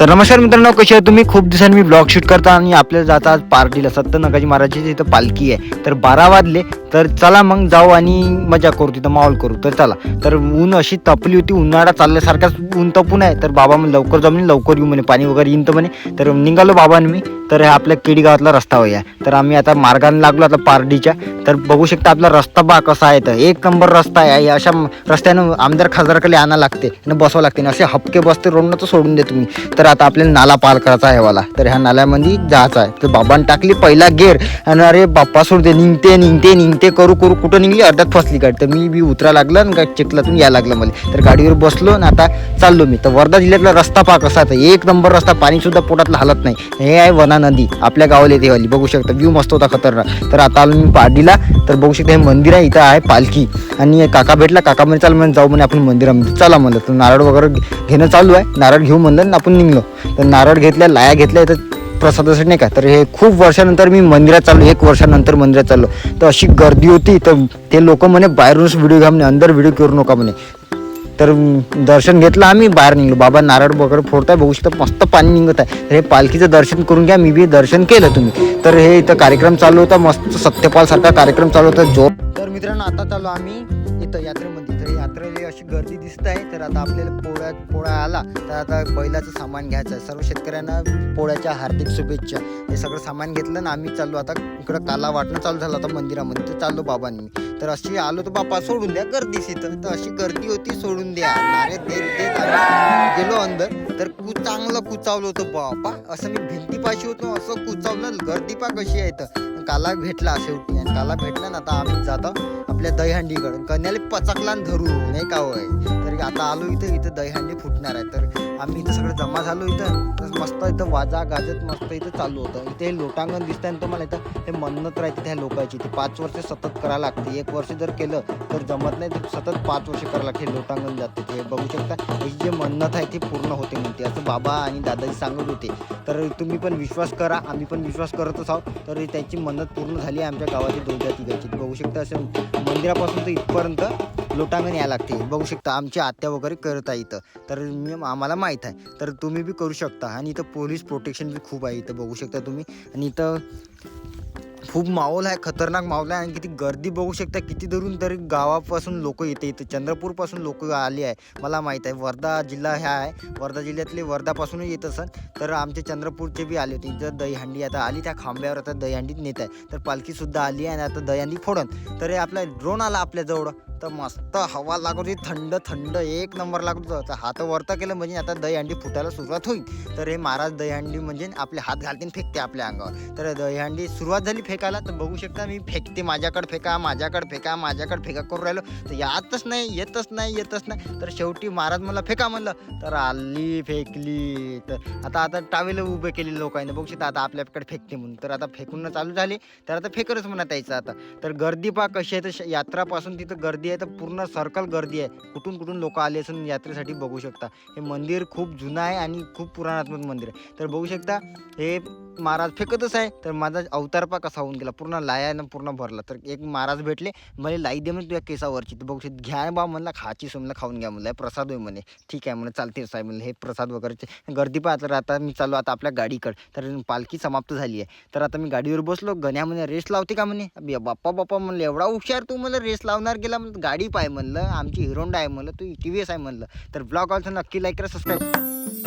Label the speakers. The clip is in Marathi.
Speaker 1: तर नमस्कार मित्रांनो कसे आहे तुम्ही? खूप दिवसांनी मी ब्लॉग शूट करता आणि आपल्याला जाता आज पार्टीला सत्त नगाजी महाराजची तिथं पालखी आहे. तर बारा वाजले तर चला मग जाऊ आणि मजा करू तिथं माहोल करू. तर चला. तर ऊन अशी तपली होती उन्हाळा चालल्यासारखाच ऊन तपून आहे. तर बाबा मग लवकर जाऊ म्हणे लवकर येऊ म्हणे पाणी वगैरे येईन तर म्हणे. तर निघालो बाबांनी मी. तर हे आपल्या केडी गावातला रस्ता होया. तर आम्ही आता मार्गाने लागलो आता पारडीच्या. तर बघू शकता आपला रस्ता बा कसा आहे तर. एक नंबर रस्ता आहे. अशा रस्त्यानं आमदार खासदारकडे आणावं लागते आणि बसवावं लागते. असे हपके बसते रोडनं तर सोडून दे तुम्ही तर आता आपल्याला नाला पार करायचा आहे वाला. तर ह्या नाल्यामध्ये जायचं आहे. तर बाबांनी टाकली पहिला गेर. आणि अरे बाप्पा सोडते निघते निघते निघते. करू करू. कुठं निघली? अर्ध्यात फसली गाडी. तर मी बी उतरा लागलं आणि गा- चिखलातून यायला लागलं मला. तर गाडीवर बसलो आणि आता चाललो मी. तर वर्धा जिल्ह्यातला रस्ता पा कसा आहे. तर एक नंबर रस्ता पाणीसुद्धा पोटातला पोटातलं हालत नाही. हे आहे वनान. नदी आपल्या गावाला येते वाली बघू शकता व्ह्यू मस्त होता खतरनाक. तर आता आलो मी पाडीला तर बघू शकता हे मंदिर आहे इथं आहे पालखी. आणि काका भेटला काका म्हणे चाल म्हणे जाऊ म्हणे आपण मंदिरामध्ये. चला म्हणलं तर नारळ वगैरे घेणं चालू आहे. नारळ घेऊ म्हणलं आणि आपण निघलो. तर नारळ घेतल्या लाया घेतल्या तर प्रसादासाठी नाही का? तर हे खूप वर्षानंतर मी मंदिरात चाललो एक वर्षानंतर मंदिरात चाललो. तर अशी गर्दी होती तर ते लोक म्हणे बाहेरूनच व्हिडिओ घ्या म्हणे अंदर व्हिडिओ करू नका म्हणे. तर दर्शन घेतलं आम्ही बाहेर निघलो. बाबा नारळ वगैरे फोडताय बघू शकता मस्त पाणी निघत आहे. तर हे पालखीचं दर्शन करून घ्या मी बी दर्शन केलं तुम्ही. तर हे इथं कार्यक्रम चालू होता मस्त सत्यपाल सारखा कार्यक्रम चालू होता जो तर मित्रांनो आता चालू आम्ही इथं यात्रेमध्ये. तर यात्रेला अशी गर्दी दिसत आहे तर आता आपल्याला पोळ्या पोळा आला तर आता बैलाचं सामान घ्यायचं आहे. सर्व शेतकऱ्यांना पोळ्याच्या हार्दिक शुभेच्छा. हे सगळं सामान घेतलं ना आम्ही चाललो. आता इकडं काला वाटणं चालू झालं आता मंदिरामध्ये. तर चाललो बाबांनी. तर अशी आलो तर बापा सोडून द्या गर्दीच इथं तर अशी गर्दी होती सोडून द्या. नारे देत देत आम्ही गेलो अंदर. तर कु चांगलं कुचावलं होतं बापा. असं मी भिंतीपाशी होतो असं कुचावलं. गर्दी पा कशी आहे तर काला भेटला शेवटी आणि काला भेटला ना आता आम्ही जातो आपल्या दहीहंडीकडे कन्याला पचकला धरू. नाही का होय? तर आता आलो इथं इथं दहीहंडी फुटणार आहे. तर आम्ही इथं सगळं जमा झालो इथं. तर मस्त इथं वाजा गाजत मस्त इथं चालू होतं. इथे हे लोटांगण दिसतंय आणि तुम्हाला इथं हे मन्नत राहते त्या लोकांची. ते पाच वर्ष सतत करावं लागते. एक वर्ष जर केलं तर जमत नाही तर सतत पाच वर्ष करावं लागते. लोटांगण जाते ते. बघू शकता ही जे मन्नत आहे ती पूर्ण होते म्हणते. असं बाबा आणि दादाजी सांगत होते. तर तुम्ही पण विश्वास करा. आम्ही पण विश्वास करतच आहोत. तर त्याची मन्नत पूर्ण झाली आहे आमच्या गावाची दोघ्या तिघाची. बघू शकता असं मंदिरापासून तर इथपर्यंत लोटांगण यायला लागते. बघू शकता आमची आत्या वगैरे करत आहे इथं. तर मी आम्हाला माहीत आहे. तर तुम्ही बी करू शकता. आणि इथं पोलीस प्रोटेक्शन बी खूप आहे इथं. बघू शकता तुम्ही. आणि इथं खूप माहोल आहे खतरनाक माहोल आहे. आणि किती गर्दी बघू शकता. किती धरून तरी गावापासून लोक येते इथं. चंद्रपूरपासून लोक आली आहे. मला माहीत आहे. वर्धा जिल्हा ह्या आहे. वर्धा जिल्ह्यातले वर्धापासूनही येत असत तर आमचे चंद्रपूरचे बी आले होते. इथं दहीहंडी आता आली. त्या खांब्यावर आता दहीहंडीत नेत आहे. तर पालखीसुद्धा आली आहे आणि आता दहीहंडी फोडन. तर हे आपला ड्रोन आला आपल्याजवळ. तर मस्त हवा लागत होती थंड थंड एक नंबर लागत होता. तर हात वरता केलं म्हणजे आता दहीहंडी फुटायला सुरुवात होईल. तर हे महाराज दहीहंडी म्हणजे आपले हात घालतील फेकते आपल्या अंगावर. तर दहीहंडी सुरुवात झाली फेकायला तर बघू शकता मी फेकते माझ्याकडे फेका माझ्याकडे फेका माझ्याकडे फेका करून राहिलो. तर यातच नाही येतच नाही येतच नाही. तर शेवटी महाराज मला फेका म्हणलं. तर आली फेकली. तर आता आता टावेल उभे केले लोकांनी बघू शकता आता आपल्याकडे फेकते म्हणून. तर आता फेकून चालू झाली. तर आता फेकरच म्हणत यायचं आता. तर गर्दी पा कशी आहे तर श- यात्रापासून तिथं गर्दी आहे तर पूर्ण सर्कल गर्दी आहे. कुठून कुठून लोक आले असून यात्रेसाठी बघू शकता. हे मंदिर खूप जुनं आहे आणि खूप पुराणात्मक मंदिर आहे. तर बघू शकता हे महाराज फेकतच आहे. तर माझा अवतार पा कसा होऊन गेला. पूर्ण लायानं पूर्ण भरला. तर एक महाराज भेटले मला लाई दे म्हणे तुझ्या केसावरची. तर बघू शकत घ्या बा म्हणला खाची सोमला खाऊन घ्या म्हणलं. हे प्रसाद होय म्हणे. ठीक आहे म्हणे चालते साहेब म्हणलं हे प्रसाद वगैरेचे गर्दी पा तर आता मी चालू आता आपल्या गाडीकडे. तर पालखी समाप्त झाली आहे. तर आता मी गाडीवर बसलो गण्या म्हणे रेस लावते का? म्हणे. बाप्पा बाप्पा म्हणलं एवढा हुशार तू मला रेस लावणार गेला म्हणलं गाडी पाय म्हणलं आमची हिरोंडा आहे म्हणलं तू टी व्ही एस आहे म्हणलं. तर ब्लॉग ऑल्सो नक्की लाईक करा सबस्क्राईब